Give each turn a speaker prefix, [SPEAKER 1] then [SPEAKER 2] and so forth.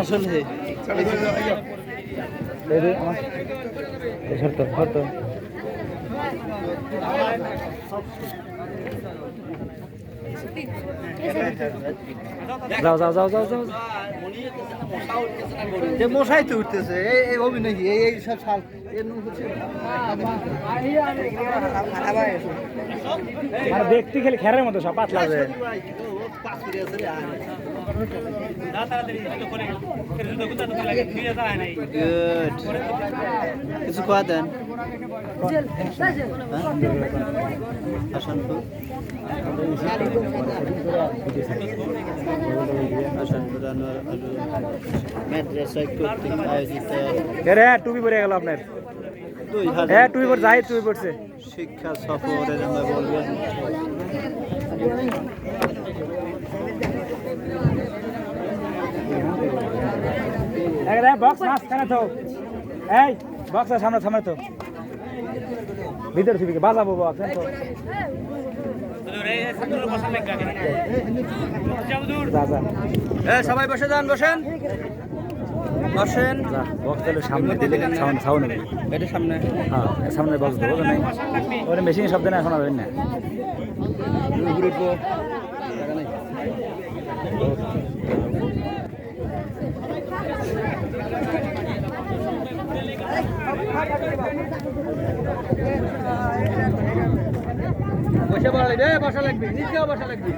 [SPEAKER 1] আসলে
[SPEAKER 2] শর্ত শর্ত যাও যাও যাও যাও যাও।
[SPEAKER 1] যে মশাই তো উঠতেছে এই এই অভিনয় কি? এই এই সব হচ্ছে।
[SPEAKER 2] আর দেখতে খেলে খেরের মতো সব পাতলা যে
[SPEAKER 1] কিছু খাওয়া দেন?
[SPEAKER 2] টুপি পরে গেল আপনার।
[SPEAKER 1] হাজার
[SPEAKER 2] টুপি পর যাই টুপি পড়ছে
[SPEAKER 1] শিক্ষা আমরা বলবেন
[SPEAKER 2] বক্স মাছ কেন তো এই বক্স সামনে সামনে তো ভিতরে টুপি বাজাবো বক্স যা যা।
[SPEAKER 1] সবাই বসে যান বসেন। বসেন।
[SPEAKER 2] সামনে দিলে সাউন্ড সাউন্ড নেই।
[SPEAKER 1] এটা সামনে।
[SPEAKER 2] হ্যাঁ সামনে বক্স দেবো তো নাই। ওরে মেশিন শব্দ না শোনা যাবে না।
[SPEAKER 1] বসে পড়া লাগবে বসা লাগবে নিচেও বসা লাগবে।